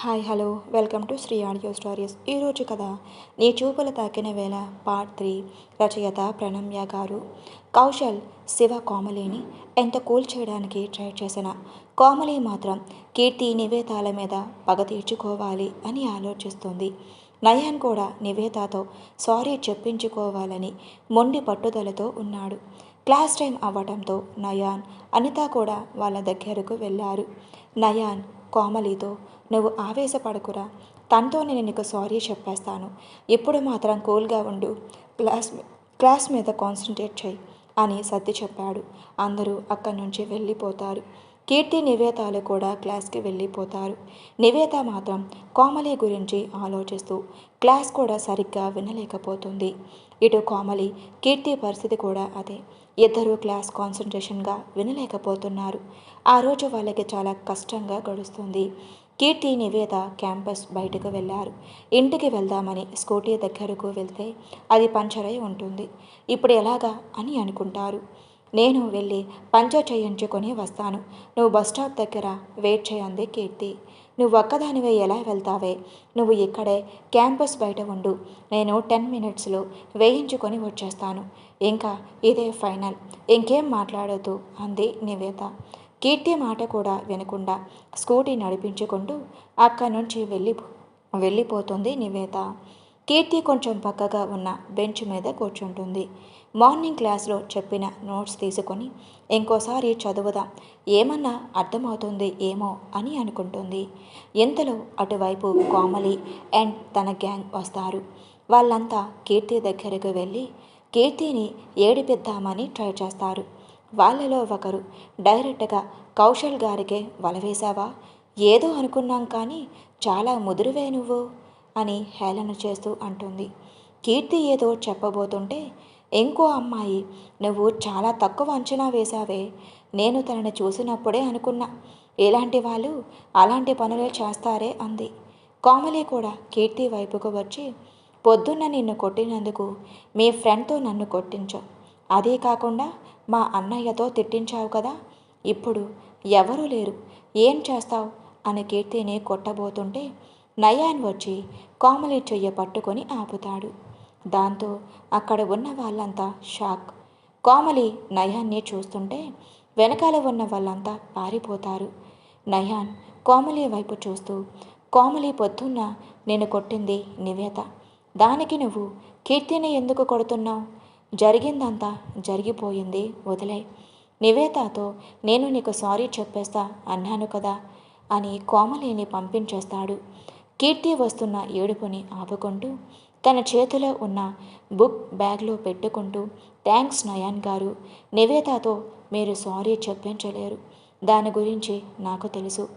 Hi hello. Welcome to Sri audio stories. ఈరోజు కథ నీ చూపులు తాకిన వేళ పార్ట్ త్రీ. రచయిత ప్రణమ్య గారు. కౌశల్ శివ కోమలిని ఎంత కూల్ చేయడానికి ట్రై చేసిన? కోమలి మాత్రం కీర్తి నివేతాల మీద పగ తీర్చుకోవాలి అని ఆలోచిస్తుంది. నయన్ కూడా నివేతాతో సారీ చెప్పించుకోవాలని మొండి పట్టుదలతో ఉన్నాడు. క్లాస్ టైం అవ్వడంతో నయాన్ అనిత కూడా వాళ్ళ దగ్గరకు వెళ్ళారు. నయాన్ కోమలితో నువ్వు ఆవేశపడకురా. తనతో నేను నీకు సారీ చెప్పేస్తాను. ఎప్పుడు మాత్రం కూల్గా ఉండు. క్లాస్ క్లాస్ మీద కాన్సన్ట్రేట్ చేయి అని సర్ది చెప్పాడు. అందరూ అక్కడి నుంచి వెళ్ళిపోతారు. కీర్తి నివేతాలు కూడా క్లాస్కి వెళ్ళిపోతారు. నివేత మాత్రం కోమలి గురించి ఆలోచిస్తూ క్లాస్ కూడా సరిగ్గా వినలేకపోతుంది. ఇటు కోమలి కీర్తి పరిస్థితి కూడా అదే. ఇద్దరూ క్లాస్ కాన్సన్ట్రేషన్గా వినలేకపోతున్నారు. ఆ రోజు వాళ్ళకి చాలా కష్టంగా గడుస్తుంది. కీర్తి నివేద క్యాంపస్ బయటకు వెళ్ళారు ఇంటికి వెళ్దామని స్కూటీ దగ్గరకు వెళ్తే అది పంచర్ అయి ఉంటుంది. ఇప్పుడు ఎలాగా? అని అనుకుంటారు. నేను వెళ్ళి పంచర్ చేయించుకొని వస్తాను. నువ్వు బస్ స్టాప్ దగ్గర వెయిట్ చేయండి కీర్తి నువ్వు ఒక్కదానివే ఎలా వెళ్తావే? నువ్వు ఇక్కడే క్యాంపస్ బయట ఉండు. నేను టెన్ మినిట్స్లో వేయించుకొని వచ్చేస్తాను. ఇంకా ఇదే ఫైనల్. ఇంకేం మాట్లాడొద్దు అంది నివేత కీర్తి మాట కూడా వినకుండా స్కూటీ నడిపించుకుంటూ అక్కడి నుంచి వెళ్ళి వెళ్ళిపోతుంది నివేత. కీర్తి కొంచెం పక్కగా ఉన్న బెంచ్ మీద కూర్చుంటుంది. మార్నింగ్ క్లాస్లో చెప్పిన నోట్స్ తీసుకొని ఇంకోసారి చదువుదాం. ఏమన్నా అర్థమవుతుంది ఏమో అని అనుకుంటుంది. ఇంతలో అటువైపు కోమలి అండ్ తన గ్యాంగ్ వస్తారు. వాళ్ళంతా కీర్తి దగ్గరకు వెళ్ళి కీర్తిని ఏడిపిద్దామని ట్రై చేస్తారు. వాళ్ళలో ఒకరు. డైరెక్ట్గా కౌశల్ గారికే వలవేశావా ఏదో అనుకున్నాం కానీ చాలా ముదురువే నువ్వు అని హేళన చేస్తూ అంటుంది. కీర్తి ఏదో చెప్పబోతుంటే ఇంకో అమ్మాయి నువ్వు చాలా తక్కువ అంచనా వేశావే. నేను తనని చూసినప్పుడే అనుకున్నా. ఇలాంటి వాళ్ళు అలాంటి పనులే చేస్తారే అంది. కోమలి కూడా కీర్తి వైపుకు వచ్చి పొద్దున్న నిన్ను కొట్టినందుకు మీ ఫ్రెండ్తో నన్ను కొట్టించు. అదే కాకుండా మా అన్నయ్యతో తిట్టించావు కదా ఇప్పుడు ఎవరూ లేరు. ఏం చేస్తావు? అని కీర్తిని కొట్టబోతుంటే నయాన్ వచ్చి కోమలి చెయ్య పట్టుకొని ఆపుతాడు. దాంతో అక్కడ ఉన్న వాళ్ళంతా షాక్. కోమలి నయాన్ని చూస్తుంటే వెనకాల ఉన్న వాళ్ళంతా పారిపోతారు. నయాన్ కోమలి వైపు చూస్తూ కోమలి పొద్దున్న నేను కొట్టింది నివేత. దానికి నువ్వు కీర్తిని ఎందుకు కొడుతున్నావు? జరిగిందంతా జరిగిపోయింది వదిలే. నివేతాతో నేను నీకు సారీ చెప్పేస్తా అన్నాను కదా అని కోమలేని పంపించేస్తాడు. కీర్తి వస్తున్న ఏడుపుని ఆపుకుంటూ తన చేతిలో ఉన్న బుక్ బ్యాగ్లో పెట్టుకుంటూ థ్యాంక్స్ నయాన్ గారు నివేతాతో మీరు సారీ చెప్పించలేరు. దాని గురించి నాకు తెలుసు.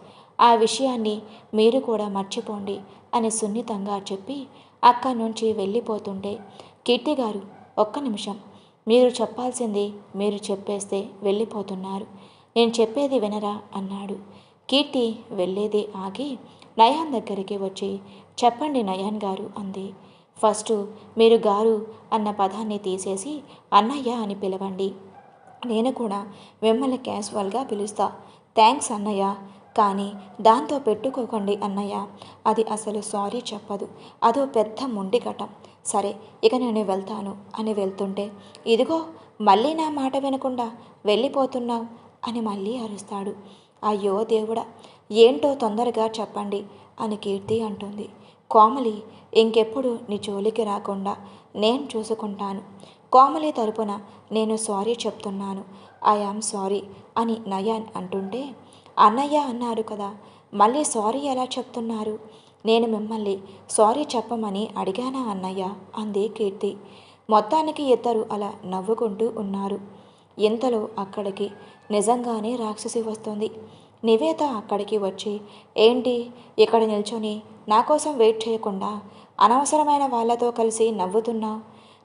ఆ విషయాన్ని మీరు కూడా మర్చిపోండి అని సున్నితంగా చెప్పి అక్కడి నుంచి వెళ్ళిపోతుంటే కీర్తి గారు ఒక్క నిమిషం. మీరు చెప్పాల్సింది మీరు చెప్పేస్తే వెళ్ళిపోతున్నారు. నేను చెప్పేది వినరా? అన్నాడు. కీర్తి వెళ్ళేది ఆగి నయాన్ దగ్గరికి వచ్చి చెప్పండి నయాన్ గారు అంది. ఫస్ట్ మీరు గారు అన్న పదాన్ని తీసేసి అన్నయ్య అని పిలవండి. నేను కూడా మిమ్మల్ని క్యాజువల్గా పిలుస్తా. థ్యాంక్స్ అన్నయ్య. కానీ దాంతో పెట్టుకోకండి అన్నయ్య. అది అసలు సారీ చెప్పదు. అదో పెద్ద మొండిఘటం. సరే ఇక నేను వెళ్తాను అని వెళ్తుంటే ఇదిగో మళ్ళీ నా మాట వినకుండా వెళ్ళిపోతున్నావు అని మళ్ళీ అరుస్తాడు. అయ్యో దేవుడా ఏంటో తొందరగా చెప్పండి అని కీర్తి అంటుంది. కోమలి ఇంకెప్పుడు నీ జోలికి రాకుండా నేను చూసుకుంటాను. కోమలి తరపున నేను సారీ చెప్తున్నాను. ఐ ఆమ్ సారీ అని నయాన్ అంటుంటే అన్నయ్య అన్నారు కదా మళ్ళీ సారీ ఎలా చెప్తున్నారు? నేను మిమ్మల్ని సారీ చెప్పమని అడిగానా అన్నయ్య? అంది కీర్తి. మొత్తానికి ఇద్దరు అలా నవ్వుకుంటూ ఉన్నారు. ఇంతలో అక్కడికి నిజంగానే రాక్షసి వస్తుంది. నివేత అక్కడికి వచ్చి ఏంటి? ఇక్కడ నిల్చొని నా కోసం వెయిట్ చేయకుండా అనవసరమైన వాళ్ళతో కలిసి నవ్వుతున్నావు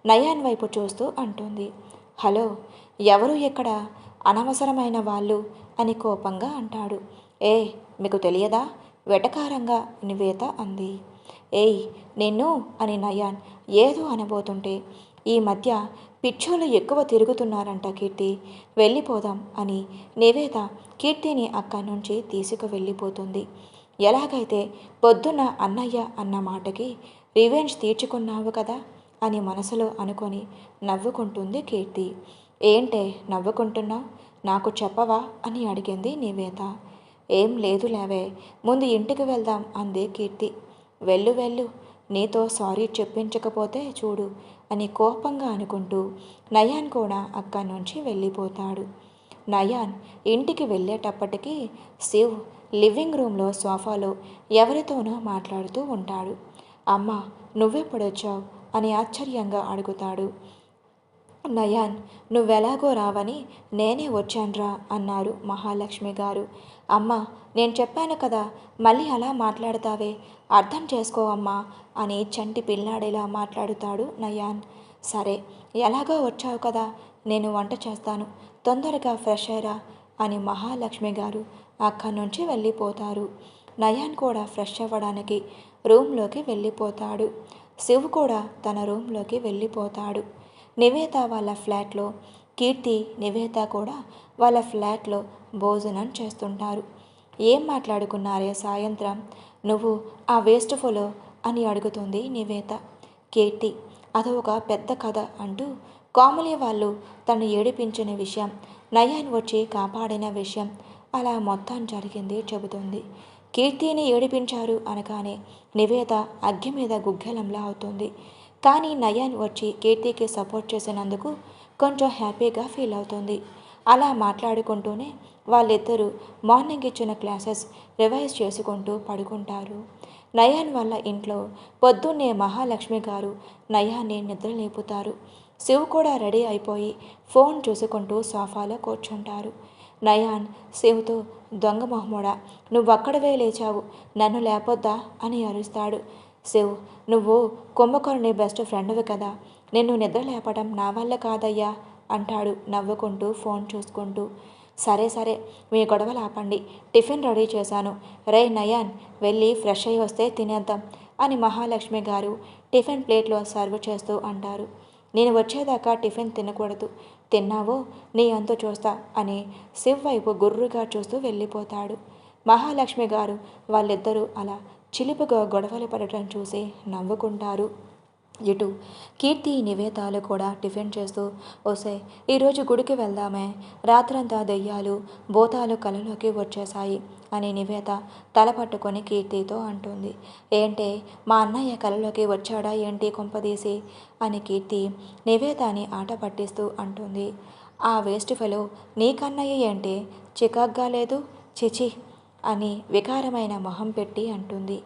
నయాన్ వైపు చూస్తూ అంటుంది. హలో ఎవరు ఇక్కడ? అనవసరమైన వాళ్ళు అని కోపంగా అంటాడు. ఏ మీకు తెలియదా? వెటకారంగా నివేత అంది. ఏయ్ నిన్ను అని నయాన్ ఏదో అనబోతుంటే ఈ మధ్య పిచ్చోళ్ళు ఎక్కువ తిరుగుతున్నారంట కీర్తి. వెళ్ళిపోదాం అని నివేద కీర్తిని అక్కడి నుంచి తీసుకు వెళ్ళిపోతుంది ఎలాగైతే పొద్దున్న అన్నయ్య అన్న మాటకి రివెంజ్ తీర్చుకున్నావు కదా అని మనసులో అనుకొని నవ్వుకుంటుంది కీర్తి. ఏంటే నవ్వుకుంటున్నావు? నాకు చెప్పవా? అని అడిగింది నివేద ఏం లేదు లేవే ముందు ఇంటికి వెళ్దాం అంది కీర్తి. వెళ్ళు వెళ్ళు నీతో సారీ చెప్పించకపోతే చూడు అని కోపంగా అనుకుంటూ నయాన్ కూడా అక్కడి నుంచి వెళ్ళిపోతాడు. నయాన్ ఇంటికి వెళ్ళేటప్పటికీ శివ్ లివింగ్ రూమ్లో సోఫాలో ఎవరితోనో మాట్లాడుతూ ఉంటాడు. అమ్మ నువ్వెప్పుడొచ్చావు? అని ఆశ్చర్యంగా అడుగుతాడు. నయాన్ నువ్వెలాగో రావని నేనే వచ్చాన్రా అన్నారు మహాలక్ష్మి గారు. అమ్మ నేను చెప్పాను కదా మళ్ళీ అలా మాట్లాడతావే అర్థం చేసుకో అమ్మా అని చంటి పిల్లాడేలా మాట్లాడుతాడు నయాన్. సరే ఎలాగో వచ్చావు కదా నేను వంట చేస్తాను తొందరగా ఫ్రెష్ అయ్యరా అని మహాలక్ష్మి గారు అక్కడి నుంచి వెళ్ళిపోతారు. నయాన్ కూడా ఫ్రెష్ అవ్వడానికి రూమ్లోకి వెళ్ళిపోతాడు. శివ్ కూడా తన రూమ్లోకి వెళ్ళిపోతాడు. నివేత వాళ్ళ ఫ్లాట్లో కీర్తి నివేత కూడా వాళ్ళ ఫ్లాట్లో భోజనం చేస్తుంటారు. ఏం మాట్లాడుకున్నారే సాయంత్రం? నువ్వు ఆ వేస్ట్ ఫోలో అని అడుగుతుంది నివేత. కీర్తి అదొక పెద్ద కథ అంటూ కామలి వాళ్ళు తను ఏడిపించిన విషయం నయాన్ వచ్చి కాపాడిన విషయం అలా మొత్తం జరిగింది చెబుతుంది. కీర్తిని ఏడిపించారు అనగానే నివేద అగ్గి మీద గుగ్గెలంలా అవుతుంది. కానీ నయాన్ వచ్చి కీర్తికి సపోర్ట్ చేసినందుకు కొంచెం హ్యాపీగా ఫీల్ అవుతుంది. అలా మాట్లాడుకుంటూనే వాళ్ళిద్దరూ మార్నింగ్ ఇచ్చిన క్లాసెస్ రివైజ్ చేసుకుంటూ పడుకుంటారు. నయాన్ వాళ్ళ ఇంట్లో పొద్దున్నే మహాలక్ష్మి గారు నయాన్ని నిద్ర లేపుతారు. శివ్ కూడా రెడీ అయిపోయి ఫోన్ చూసుకుంటూ సోఫాలో కూర్చుంటారు. నయాన్ శివ్తో దొంగ మొహముడా నువ్వక్కడవే లేచావు నన్ను లేపొద్దా? అని అరుస్తాడు. శివ్ నువ్వు కుంభకర్ణి బెస్ట్ ఫ్రెండ్వి కదా. నిన్ను నిద్ర లేపడం నా వల్ల కాదయ్యా అంటాడు నవ్వుకుంటూ ఫోన్ చూసుకుంటూ. సరే సరే మీ గొడవలు ఆపండి టిఫిన్ రెడీ చేశాను. రే నయాన్ వెళ్ళి ఫ్రెష్ అయ్యి వస్తే తినేద్దాం అని మహాలక్ష్మి గారు టిఫిన్ ప్లేట్లో సర్వ్ చేస్తూ అంటారు. నేను వచ్చేదాకా టిఫిన్ తినకూడదు. తిన్నావో నీ అంతు చూస్తా అని శివ్ వైపు గుర్రుగా చూస్తూ వెళ్ళిపోతాడు. మహాలక్ష్మి గారు వాళ్ళిద్దరూ అలా చిలిపిగా గొడవలు పడటం చూసి నవ్వుకుంటారు. ఇటు కీర్తి నివేతాలు కూడా టిఫిన్ చేస్తూ ఓసే ఈరోజు గుడికి వెళ్దామే. రాత్రంతా దెయ్యాలు భూతాలు కలలోకి వచ్చేశాయి అని నివేత తల పట్టుకొని కీర్తితో అంటుంది. ఏంటే మా అన్నయ్య కలలోకి వచ్చాడా ఏంటి కొంపదీసి అని కీర్తి నివేదాని ఆట పట్టిస్తూ అంటుంది. ఆ వేస్ట్ ఫెలో నీకన్నయ్య ఏంటి? చికాగ్గా లేదు? చిచి అని వికారమైన మొహం పెట్టి అంటుంది.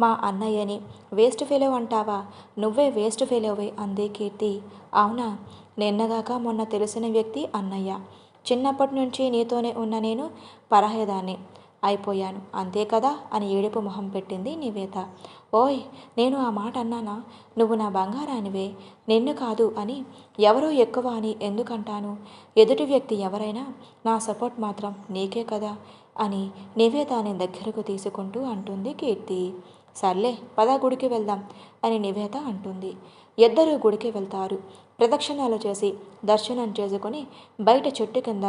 మా అన్నయ్యని వేస్ట్ ఫెలో అంటావా? నువ్వే వేస్ట్ ఫెలోవే అంది కీర్తి. అవునా? నిన్నగాక మొన్న తెలిసిన వ్యక్తి అన్నయ్య. చిన్నప్పటి నుంచి నీతోనే ఉన్న నేను పరాయదాన్ని అయిపోయాను. అంతే కదా? అని ఏడుపు మొహం పెట్టింది నివేత. ఓయ్ నేను ఆ మాట అన్నానా? నువ్వు నా బంగారానివే. నిన్ను కాదు అని ఎవరో ఎక్కువ అని ఎందుకంటాను? ఎదుటి వ్యక్తి ఎవరైనా నా సపోర్ట్ మాత్రం నీకే కదా. అని నివేదాని దగ్గరకు తీసుకుంటూ అంటుంది కీర్తి. సర్లే పద గుడికి వెళ్దాం అని నివేద అంటుంది. ఇద్దరు గుడికి వెళ్తారు. ప్రదక్షిణాలు చేసి దర్శనం చేసుకుని బయట చెట్టు కింద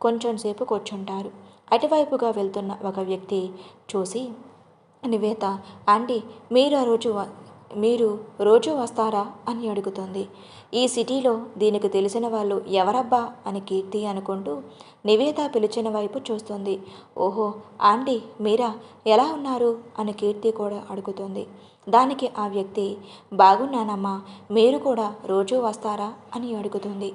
కొంచెం సేపు కూర్చుంటారు. అటువైపుగా వెళ్తున్న ఒక వ్యక్తి చూసి నివేత ఆంటీ మీరు ఆ రోజు మీరు రోజు వస్తారా అని అడుగుతుంది. ఈ సిటీలో దీనికి తెలిసిన వాళ్ళు ఎవరబ్బా అని కీర్తి అనుకుంటూ నివేద పిలిచిన వైపు చూస్తుంది. ఓహో ఆంటీ మీరా ఎలా ఉన్నారు? అని కీర్తి కూడా అడుగుతుంది. దానికి ఆ వ్యక్తి బాగున్నానమ్మా మీరు కూడా రోజు వస్తారా అని అడుగుతుంది.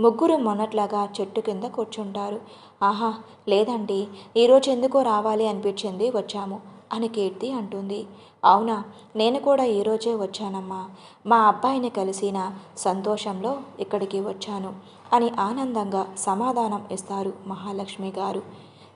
ముగ్గురు మొన్నట్లాగా చెట్టు కింద కూర్చుంటారు. ఆహా లేదండి ఈరోజు ఎందుకో రావాలి అనిపించింది వచ్చాము అని కీర్తి అంటుంది. అవునా నేను కూడా ఈరోజే వచ్చానమ్మా. మా అబ్బాయిని కలిసిన సంతోషంలో ఇక్కడికి వచ్చాను అని ఆనందంగా సమాధానం ఇస్తారు మహాలక్ష్మి గారు.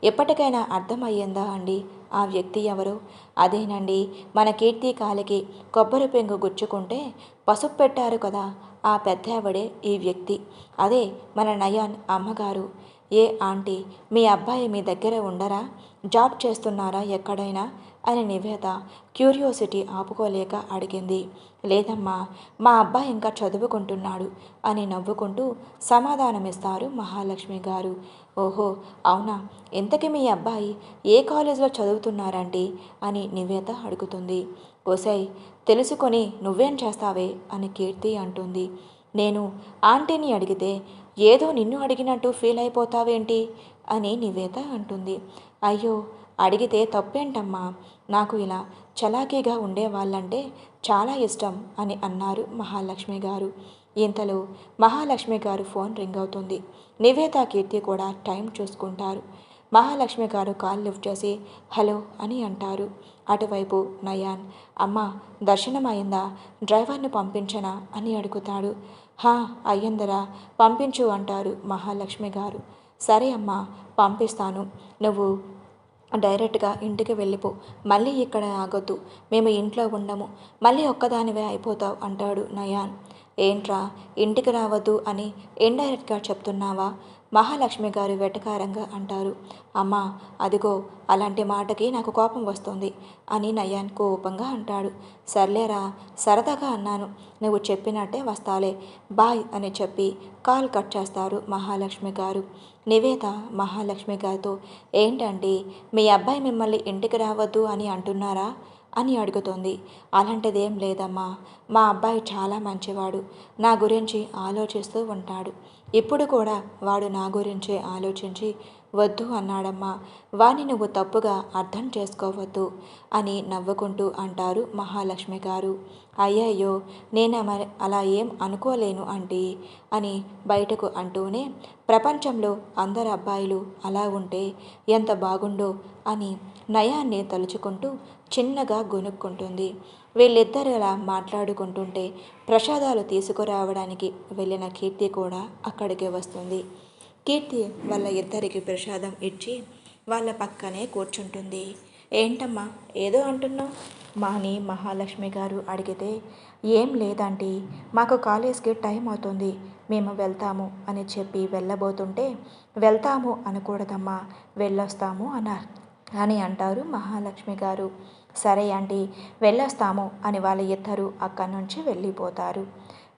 ఎప్పటికైనా అర్థమయ్యిందా అండి? ఆ వ్యక్తి ఎవరు? అదేనండి మన కీర్తి కాలికి కొబ్బరి పెంగు గుచ్చుకుంటే పసుపు పెట్టారు కదా ఆ పెద్దావిడే ఈ వ్యక్తి. అదే మన నయాన్ అమ్మగారు. ఏ ఆంటీ మీ అబ్బాయి మీ దగ్గర ఉండరా? జాబ్ చేస్తున్నారా ఎక్కడైనా? అని నివేద క్యూరియాసిటీ ఆపుకోలేక అడిగింది. లేదమ్మా మా అబ్బాయి ఇంకా చదువుకుంటున్నాడు అని నవ్వుకుంటూ సమాధానమిస్తారు మహాలక్ష్మి గారు. ఓహో అవునా? ఇంతకీ మీ అబ్బాయి ఏ కాలేజీలో చదువుతున్నారండి అని నివేద అడుగుతుంది. ఓసై తెలుసుకొని నువ్వేం చేస్తావే? అని కీర్తి అంటుంది. నేను ఆంటీని అడిగితే ఏదో నిన్ను అడిగినట్టు ఫీల్ అయిపోతావేంటి అని నివేద అంటుంది. అయ్యో అడిగితే తప్పేంటమ్మా? నాకు ఇలా చలాకీగా ఉండే వాళ్ళంటే చాలా ఇష్టం అని అన్నారు మహాలక్ష్మి గారు. ఇంతలో మహాలక్ష్మి గారు ఫోన్ రింగ్ అవుతుంది. నివేద కీర్తి కూడా టైం చూసుకుంటారు. మహాలక్ష్మి గారు కాల్ లిఫ్ట్ చేసి హలో అని అంటారు. అటువైపు నయాన్ అమ్మ దర్శనం అయిందా? డ్రైవర్ను పంపించనా? అని అడుగుతాడు. హా అయ్యిందరా పంపించు అంటారు మహాలక్ష్మి గారు. సరే అమ్మా పంపిస్తాను. నువ్వు డైరెక్ట్గా ఇంటికి వెళ్ళిపో. మళ్ళీ ఇక్కడ ఆగొద్దు. మేము ఇంట్లో ఉండము. మళ్ళీ ఒక్కదానివే అయిపోతావు అంటాడు నయాన్. ఏంట్రా? ఇంటికి రావద్దు అని ఇండైరెక్ట్గా చెప్తున్నావా? మహాలక్ష్మి గారు వెటకారంగా అంటారు. అమ్మా అదిగో అలాంటి మాటకి నాకు కోపం వస్తుంది అని నయాన్ కోపంగా అంటాడు. సర్లేరా సరదాగా అన్నాను. నువ్వు చెప్పినట్టే వస్తాలే బాయ్ అని చెప్పి కాల్ కట్ చేస్తారు మహాలక్ష్మి గారు. నివేద మహాలక్ష్మి గారితో ఏంటండి మీ అబ్బాయి మిమ్మల్ని ఇంటికి రావద్దు అని అంటున్నారా? అని అడుగుతోంది. అలాంటిదేం లేదమ్మా మా అబ్బాయి చాలా మంచివాడు నా గురించి ఆలోచిస్తూ ఉంటాడు. ఇప్పుడు కూడా వాడు నా గురించే ఆలోచించి వద్దు అన్నాడమ్మా వాణ్ణి నువ్వు తప్పుగా అర్థం చేసుకోవద్దు అని నవ్వుకుంటూ అంటారు మహాలక్ష్మి గారు. అయ్యయ్యో నేను మరి అలా ఏం అనుకోలేను ఆంటీ అని బయటకు అంటూనే ప్రపంచంలో అందరు అబ్బాయిలు అలా ఉంటే ఎంత బాగుండో అని నయాన్ని తలుచుకుంటూ చిన్నగా గొనుక్కుంటుంది. వీళ్ళిద్దరు ఇలా మాట్లాడుకుంటుంటే ప్రసాదాలు తీసుకురావడానికి వెళ్ళిన కీర్తి కూడా అక్కడికి వస్తుంది. కీర్తి వాళ్ళ ఇద్దరికి ప్రసాదం ఇచ్చి వాళ్ళ పక్కనే కూర్చుంటుంది. ఏంటమ్మా ఏదో అంటున్నావు? మాని మహాలక్ష్మి గారు అడిగితే ఏం లేదండి మాకు కాలేజ్కి టైం అవుతుంది మేము వెళ్తాము అని చెప్పి వెళ్ళబోతుంటే వెళ్తాము అనకూడదమ్మా వెళ్ళొస్తాము అన్నారు. అని అంటారు మహాలక్ష్మి గారు. సరే అండి వెళ్ళొస్తాము అని వాళ్ళ ఇద్దరు అక్కడి నుంచి వెళ్ళిపోతారు.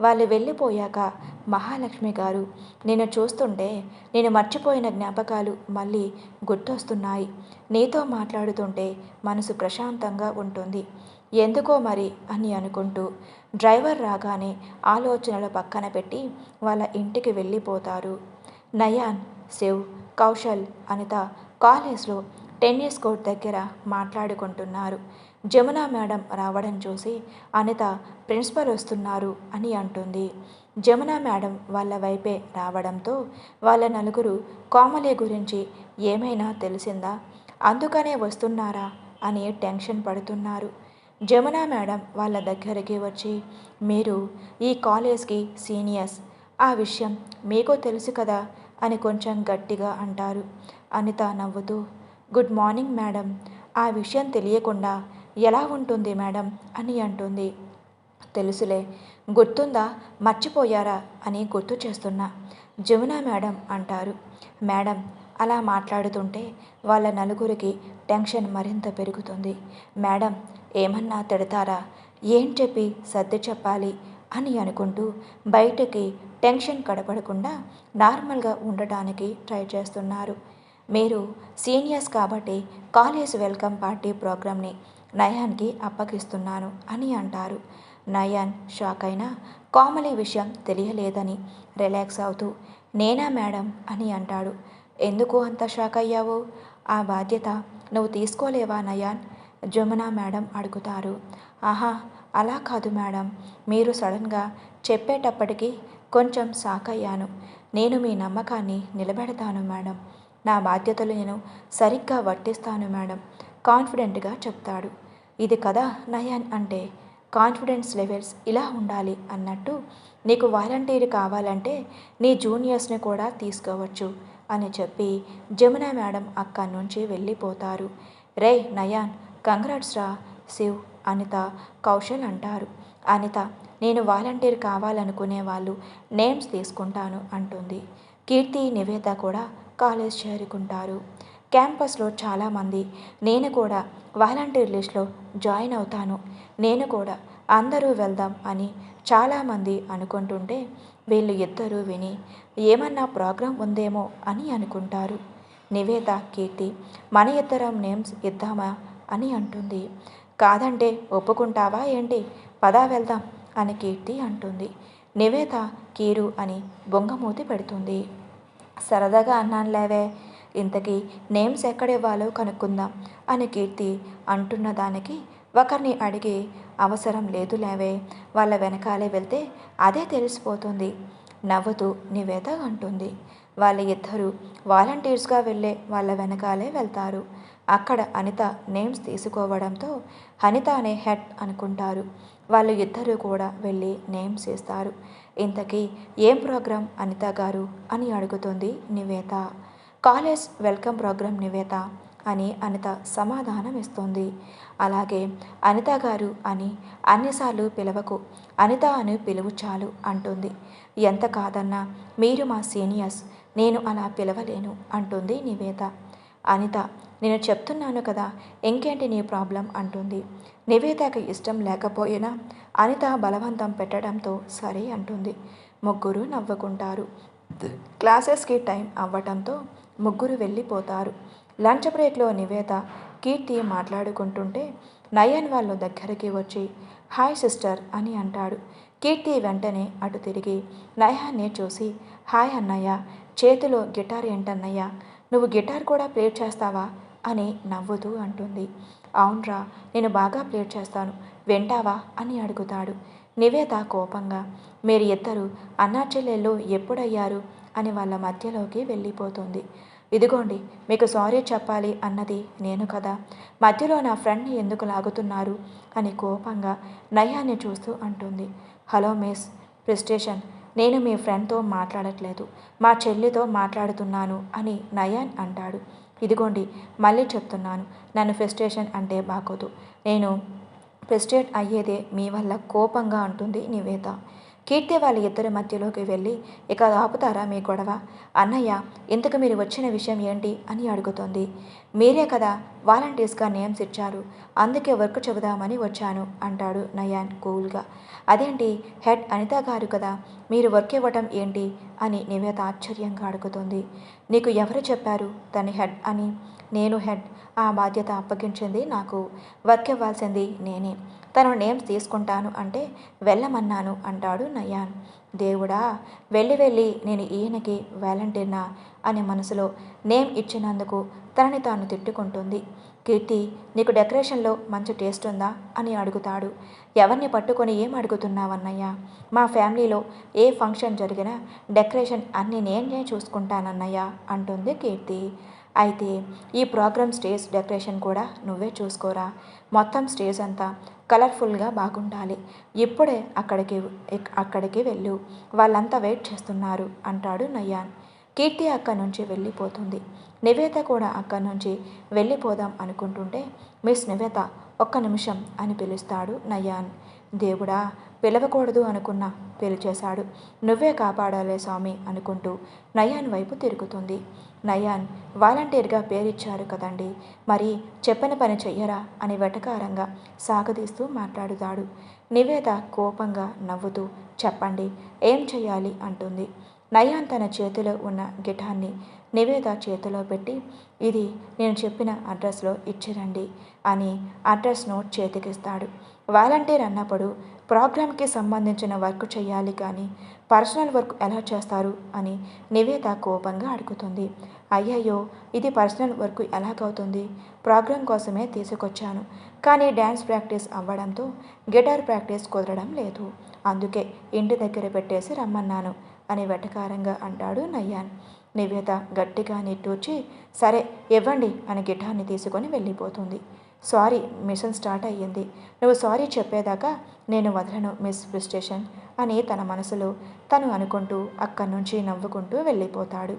వాళ్ళు వెళ్ళిపోయాక మహాలక్ష్మి గారు నేను చూస్తుంటే నేను మర్చిపోయిన జ్ఞాపకాలు మళ్ళీ గుర్తొస్తున్నాయి. నీతో మాట్లాడుతుంటే మనసు ప్రశాంతంగా ఉంటుంది. ఎందుకో మరి? అని అనుకుంటూ డ్రైవర్ రాగానే ఆలోచనలు పక్కన పెట్టి వాళ్ళ ఇంటికి వెళ్ళిపోతారు. నయాన్ శివ్ కౌశల్ అనిత కాలేజ్లో టెన్నిస్ కోర్ట్ దగ్గర మాట్లాడుకుంటున్నారు. జమున మేడం రావడం చూసి అనిత ప్రిన్సిపల్ వస్తున్నారు అని అంటుంది. జమున మేడం వాళ్ళ వైపే రావడంతో వాళ్ళ నలుగురు కోమలి గురించి ఏమైనా తెలిసిందా? అందుకనే వస్తున్నారా? అని టెన్షన్ పడుతున్నారు. జమున మేడం వాళ్ళ దగ్గరికి వచ్చి మీరు ఈ కాలేజ్కి సీనియర్స్ ఆ విషయం మీకు తెలుసు కదా? అని కొంచెం గట్టిగా అంటారు. అనిత నవ్వుతూ గుడ్ మార్నింగ్ మేడం ఆ విషయం తెలియకుండా ఎలా ఉంటుంది మేడం? అని అంటుంది. తెలుసులే గుర్తుందా? మర్చిపోయారా? అని గుర్తు చేస్తున్నా. జమున మేడం అంటారు. మేడం అలా మాట్లాడుతుంటే వాళ్ళ నలుగురికి టెన్షన్ మరింత పెరుగుతుంది. మేడం ఏమన్నా తిడతారా? ఏం చెప్పి సర్ది చెప్పాలి? అని అనుకుంటూ బయటకి టెన్షన్ కడపడకుండా నార్మల్గా ఉండటానికి ట్రై చేస్తున్నారు. మీరు సీనియర్స్ కాబట్టి కాలేజ్ వెల్కమ్ పార్టీ ప్రోగ్రామ్ని నయాన్కి అప్పగిస్తున్నాను అని అంటారు. నయాన్ షాక్ అయినా కామలి విషయం తెలియలేదని రిలాక్స్ అవుతూ నేనా మేడం అని అంటాడు. ఎందుకు అంత షాక్ అయ్యావు? ఆ బాధ్యత నువ్వు తీసుకోలేవా నయాన్? జమున మేడం అడుగుతారు. ఆహా అలా కాదు మేడం. మీరు సడన్గా చెప్పేటప్పటికీ కొంచెం షాక్ అయ్యాను. నేను మీ నమ్మకాన్ని నిలబెడతాను మేడం. నా బాధ్యతలు నేను సరిగ్గా వర్తిస్తాను మేడం. కాన్ఫిడెంట్గా చెప్తాడు. ఇది కదా నయన్ అంటే కాన్ఫిడెన్స్ లెవెల్స్ ఇలా ఉండాలి అన్నట్టు నీకు వాలంటీర్ కావాలంటే నీ జూనియర్స్ని కూడా తీసుకోవచ్చు అని చెప్పి జమున మేడం అక్కడి నుంచి వెళ్ళిపోతారు. రే నయాన్ కంగ్రాట్స్ రా శివ్ అనిత కౌశల్ అంటారు. అనిత నేను వాలంటీర్ కావాలనుకునే వాళ్ళు నేమ్స్ తీసుకుంటాను అంటుంది. కీర్తి నివేద కూడా కాలేజ్ చేరుకుంటారు. క్యాంపస్లో చాలామంది నేను కూడా వాలంటీర్ లిస్ట్లో జాయిన్ అవుతాను. నేను కూడా అందరూ వెళ్దాం అని చాలామంది అనుకుంటుంటే వీళ్ళు ఇద్దరూ విని ఏమన్నా ప్రోగ్రాం ఉందేమో అని అనుకుంటారు. నివేద కీర్తి మన ఇద్దరం నేమ్స్ ఇద్దామా అని అంటుంది. కాదంటే ఒప్పుకుంటావా ఏంటి? పదా వెళ్దాం అని కీర్తి అంటుంది. నివేద కీరు అని బొంగమూతి పెడుతుంది. సరదాగా అన్నాను లేవే ఇంతకీ నేమ్స్ ఎక్కడివ్వాలో కనుక్కుందాం అని కీర్తి అంటున్న దానికి ఒకరిని అడిగి అవసరం లేదు లేవే వాళ్ళ వెనకాలే వెళ్తే అదే తెలిసిపోతుంది నవ్వుతూ నివేద అంటుంది. వాళ్ళ ఇద్దరు వాలంటీర్స్గా వెళ్ళే వాళ్ళ వెనకాలే వెళ్తారు. అక్కడ అనిత నేమ్స్ తీసుకోవడంతో అనిత అనే హెడ్ అనుకుంటారు. వాళ్ళు ఇద్దరు కూడా వెళ్ళి నేమ్స్ ఇస్తారు ఇంతకీ ఏం ప్రోగ్రాం అనిత గారు అని అడుగుతుంది Nivetha. College welcome programme Nivetha అని అనిత సమాధానం ఇస్తుంది. అలాగే అనిత గారు అని అన్నిసార్లు పిలవకు అనిత అని పిలువు చాలు అంటుంది. ఎంత కాదన్నా మీరు మా సీనియర్స్ నేను అలా పిలవలేను అంటుంది నివేత. అనిత నేను చెప్తున్నాను కదా ఇంకేంటి నీ ప్రాబ్లం? అంటుంది. నివేదాకి ఇష్టం లేకపోయినా అనిత బలవంతం పెట్టడంతో సరే అంటుంది. ముగ్గురు నవ్వుకుంటారు. క్లాసెస్కి టైం అవ్వటంతో ముగ్గురు వెళ్ళిపోతారు. లంచ్ బ్రేక్లో నివేద కీర్తి మాట్లాడుకుంటుంటే నయన్ వాళ్ళు దగ్గరికి వచ్చి హాయ్ సిస్టర్ అని అంటాడు. కీర్తి వెంటనే అటు తిరిగి నయాన్ని చూసి హాయ్ అన్నయ్య చేతిలో గిటార్ ఏంటన్నయ్య? నువ్వు గిటార్ కూడా ప్లే చేస్తావా? అని నవ్వుతూ అంటుంది. అవునరా నేను బాగా ప్లేట్ చేస్తాను. వింటావా? అని అడుగుతాడు. నివేద కోపంగా మీరు ఇద్దరు అన్నాచెల్లెళ్ళు ఎప్పుడయ్యారు? అని వాళ్ళ మధ్యలోకి వెళ్ళిపోతుంది. ఇదిగోండి మీకు సారీ చెప్పాలి అన్నది నేను కదా. మధ్యలో నా ఫ్రెండ్ని ఎందుకు లాగుతున్నారు? అని కోపంగా నయాన్ని చూస్తూ అంటుంది. హలో మిస్ ప్రిస్టేషన్ నేను మీ ఫ్రెండ్తో మాట్లాడట్లేదు. మా చెల్లితో మాట్లాడుతున్నాను అని నయాన్ అంటాడు. ఇదిగోండి మళ్ళీ చెప్తున్నాను. నన్ను ఫ్రస్ట్రేషన్ అంటే బాగోదు. నేను ఫ్రస్ట్రేట్ అయ్యేదే మీ వల్ల కోపంగా అంటుంది నివేద కీర్తి వాళ్ళ ఇద్దరి మధ్యలోకి వెళ్ళి ఇక ఆపుతారా మీ గొడవ? అన్నయ్య ఇంతకు మీరు వచ్చిన విషయం ఏంటి? అని అడుగుతుంది. మీరే కదా వాలంటీర్స్గా నేమ్స్ ఇచ్చారు. అందుకే వర్క్ చెబుదామని వచ్చాను అంటాడు నయాన్ కూల్గా. అదేంటి? హెడ్ అనిత గారు కదా మీరు వర్క్ ఇవ్వటం ఏంటి? అని నివేద ఆశ్చర్యంగా అడుగుతుంది. నీకు ఎవరు చెప్పారు తని హెడ్ అని? నేను హెడ్. ఆ బాధ్యత అప్పగించింది నాకు. వర్క్ ఇవ్వాల్సింది నేనే. తను నేమ్స్ తీసుకుంటాను అంటే వెళ్ళమన్నాను అంటాడు నయాన్. దేవుడా వెళ్ళి వెళ్ళి నేను ఈయనకి వాలంటీర్నా అనే మనసులో నేమ్ ఇచ్చినందుకు తనని తాను తిట్టుకుంటుంది. కీర్తి నీకు డెకరేషన్లో మంచి టేస్ట్ ఉందా అని అడుగుతాడు. ఎవరిని పట్టుకొని ఏం అడుగుతున్నావన్నయ్యా మా ఫ్యామిలీలో ఏ ఫంక్షన్ జరిగినా డెకరేషన్ అన్ని నేనే చూసుకుంటానన్నయ్యా అంటుంది కీర్తి. అయితే ఈ ప్రోగ్రామ్ స్టేజ్ డెకరేషన్ కూడా నువ్వే చూసుకోరా. మొత్తం స్టేజ్ అంతా కలర్ఫుల్గా బాగుండాలి. ఇప్పుడే అక్కడికి అక్కడికి వెళ్ళు. వాళ్ళంతా వెయిట్ చేస్తున్నారు అంటాడు నయ్యాన్ కీర్తి అక్కడి నుంచి వెళ్ళిపోతుంది. నివేత కూడా అక్కడి నుంచి వెళ్ళిపోదాం అనుకుంటుంటే మిస్ నివేత ఒక్క నిమిషం అని పిలుస్తాడు నయాన్. దేవుడా పిలవకూడదు అనుకున్నా పిలిచేశాడు. నువ్వే కాపాడాలే స్వామి అనుకుంటూ నయాన్ వైపు తిరుగుతుంది. నయాన్ వాలంటీర్గా పేరిచ్చారు కదండి మరి చెప్పని పని చెయ్యరా? అని వెటకారంగా సాగదీస్తూ మాట్లాడుతాడు. నివేద కోపంగా నవ్వుతూ చెప్పండి ఏం చెయ్యాలి? అంటుంది. నయాన్ తన చేతిలో ఉన్న గిటాన్ని నివేద చేతిలో పెట్టి ఇది నేను చెప్పిన అడ్రస్లో ఇచ్చిరండి అని అడ్రస్ నోట్ చేతికిస్తాడు. వాలంటీర్ అన్నప్పుడు ప్రోగ్రామ్కి సంబంధించిన వర్క్ చేయాలి కానీ పర్సనల్ వర్క్ ఎలా చేస్తారు అని నివేద కోపంగా అడుగుతుంది. అయ్యయ్యో ఇది పర్సనల్ వర్క్ ఎలాగవుతుంది? ప్రోగ్రామ్ కోసమే తీసుకొచ్చాను. కానీ డ్యాన్స్ ప్రాక్టీస్ అవ్వడంతో గిటార్ ప్రాక్టీస్ కుదరడం లేదు. అందుకే ఇంటి దగ్గర పెట్టేసి రమ్మన్నాను అని వెటకారంగా అంటాడు నయ్యాన్. నివేద గట్టిగా నిట్టూర్చి సరే ఇవ్వండి అని గిటార్ని తీసుకొని వెళ్ళిపోతుంది. సారీ మిషన్ స్టార్ట్ అయ్యింది. నువ్వు సారీ చెప్పేదాకా నేను వదలను మిస్ స్టేషన్ అని తన మనసులో తను అనుకుంటూ అక్కడి నుంచి నవ్వుకుంటూ వెళ్ళిపోతాడు.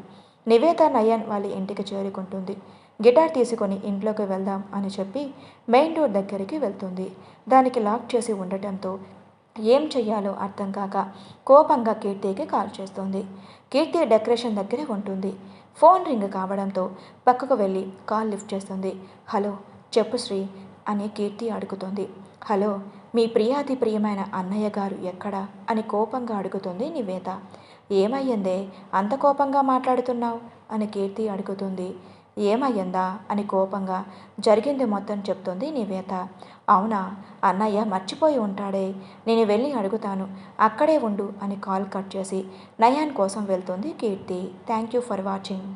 నివేత నయన్ వాళ్ళ ఇంటికి చేరుకుంటుంది. గిటార్ తీసుకొని ఇంట్లోకి వెళ్దాం అని చెప్పి మెయిన్ డోర్ దగ్గరికి వెళ్తుంది. దానికి లాక్ చేసి ఉండటంతో ఏం చెయ్యాలో అర్థం కాక కోపంగా కీర్తికి కాల్ చేస్తుంది. కీర్తి డెకరేషన్ దగ్గర ఉంటుంది. ఫోన్ రింగ్ కావడంతో పక్కకు వెళ్ళి కాల్ లిఫ్ట్ చేస్తుంది. హలో చెప్పు శ్రీ అని కీర్తి అడుగుతుంది. హలో మీ ప్రియాతి ప్రియమైన అన్నయ్య గారు ఎక్కడా? అని కోపంగా అడుగుతుంది నివేత. ఏమయ్యిందే అంత కోపంగా మాట్లాడుతున్నావు? అని కీర్తి అడుగుతుంది. ఏమయ్యిందా? అని కోపంగా జరిగింది మొత్తం చెప్తుంది నివేత. అవునా అన్నయ్య మర్చిపోయి ఉంటాడే నేను వెళ్ళి అడుగుతాను అక్కడే ఉండు అని కాల్ కట్ చేసి నయాన్ కోసం వెళ్తుంది Keerthi. Thank you for watching.